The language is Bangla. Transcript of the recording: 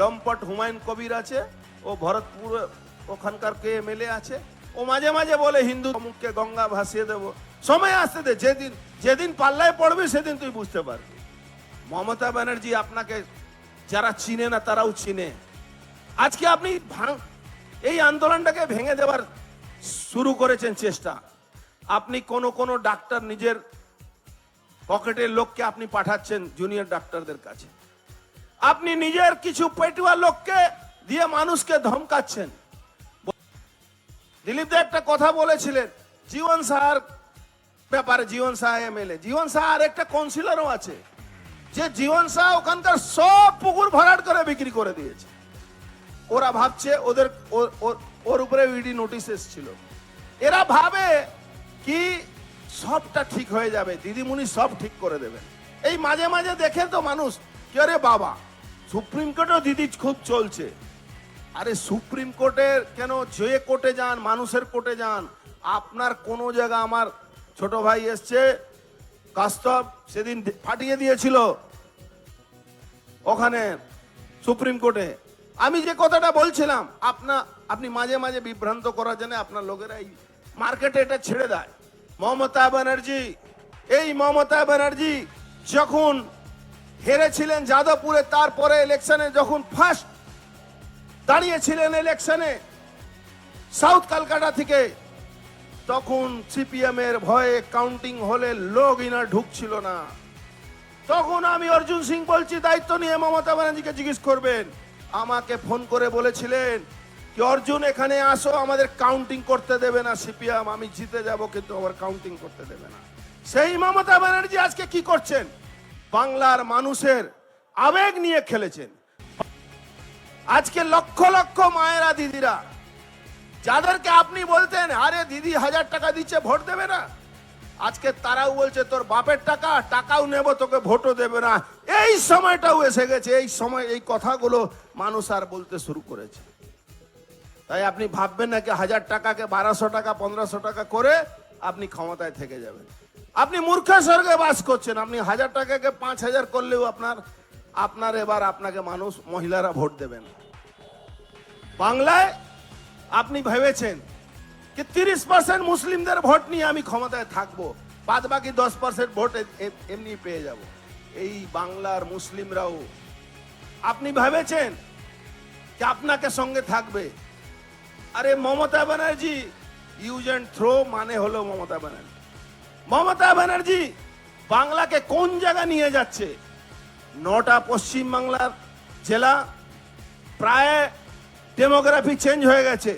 লম্পট হুমায়ুন কবির আছে, ও ভরতপুর, ওখানকার কে এমএলএ আছে। ও মাঝে মাঝে বলে, হিন্দু মুখকে গঙ্গা ভাসিয়ে দেব। সময় আসতে দে, যেদিন যেদিন পাল্লায় পড়বে, সেদিন তুই বুঝতে পারবি। মমতা ব্যানার্জি আপনাকে, যারা চিনে না, তারাও চিনে। আজকে আপনি এই আন্দোলনটাকে ভেঙে দেওয়ার শুরু করেছেন চেষ্টা। আপনি কোন কোন ডাক্তার নিজের পকেটের লোককে আপনি পাঠাচ্ছেন, জুনিয়র ডাক্তারদের কাছে। আপনি নিজের কিছু পেটুয়া লোককে দিয়ে মানুষকে ধমকাচ্ছেন। দিলীপ দা একটা কথা বলেছিলেন, জীবন সাহার ব্যাপারে, জীবন সাহা এমএলএ। জীবন সাহা আর একটা কাউন্সিলরও আছে, যে জীবন সাহা ওখানকার সব পুকুর ভরাট করে বিক্রি করে দিয়েছে। ওরা ভাবছে ওদের ওর- উপরে ইডি নোটিশ এসেছিল। এরা ভাবে কি সবটা ঠিক হয়ে যাবে, দিদিমণি সব ঠিক করে দেবেন। এই মাঝে মাঝে দেখে তো মানুষ, কি আরে বাবা সুপ্রিম কোর্টও দিদি খুব চলছে। আরে সুপ্রিম কোর্টের কেন যে কোর্টে যান, মানুষের কোর্টে যান, আপনার কোনো জায়গা আমার ছোট ভাই এসছে, কাস্তব সেদিন ফাটিয়ে দিয়েছিল ওখানে সুপ্রিম কোর্টে। আমি যে কথাটা বলছিলাম, আপনা আপনি মাঝে মাঝে বিভ্রান্ত করার জন্য আপনার লোকেরা এই মার্কেটে এটা ছেড়ে দেয়। মমতা ব্যানার্জি, এই মমতা ব্যানার্জি যখন হেরেছিলেন যাদবপুরে, তারপরে ইলেকশনে যখন ফার্স্ট দাঁড়িয়েছিলেন ইলেকশনে সাউথ কলকাতা থেকে, তখন সিপিএম এর ভয়ে কাউন্টিং হলে লোক ইনার ঢুকছিল না। তখন আমি অর্জুন সিং বলছি, দায়িত্ব নিয়ে মমতা ব্যানার্জিকে জিজ্ঞেস করবেন। আমাকে ফোন করে বলেছিলেন কি, অর্জুন, এখানে আসো, আমাদের কাউন্টিং করতে দেবে না সিপিএম আমি জিতে যাব, কিন্তু আমার কাউন্টিং করতে দেবে না। সেই মমতা ব্যানার্জি আজকে কি করছেন? বাংলার মানুষের আবেগ নিয়ে খেলেছেন। আজকে লক্ষ লক্ষ মায়েরা দিদিরা, যাদেরকে আপনি বলতেন, আরে দিদি হাজার টাকা দিচ্ছে, ভোট দেবে না? আজকে তারাও বলছে, তোর বাপের টাকা, টাকাও নেব, তোকে ভোটও দেবে না। এই সময়টাও এসে গেছে, এই সময়, এই কথাগুলো মানুষ আর বলতে শুরু করেছে। তাই আপনি ভাববেন না কি হাজার টাকাকে বারোশো টাকা, পনেরোশো টাকা করে আপনি ক্ষমতায় থেকে যাবেন। আপনি মূর্খ স্বর্গে বাস করছেন, আপনি হাজার টাকাকে পাঁচ হাজার করলেও আপনার আপনার এবার আপনাকে মানুষ, মহিলারা ভোট দেবেন। বাংলায় আপনি ভেবেছেন যে তিরিশ পার্সেন্ট মুসলিমদের ভোট নিয়ে আমি ক্ষমতায় থাকব বাদ বাকি দশ পার্সেন্ট ভোট এমনি পেয়ে যাব। এই বাংলার মুসলিমরাও, আপনি ভেবেছেন যে আপনাকে সঙ্গে থাকবে? আরে Mamata Banerjee use and throw মানে হলো মমতা ব্যানার্জি। মমতা ব্যানার্জি, বাংলাকে কোন জায়গা নিয়ে যাচ্ছে? নটা পশ্চিম বাংলার জেলা, প্রায় ডেমোগ্রাফি চেঞ্জ হয়ে গেছে।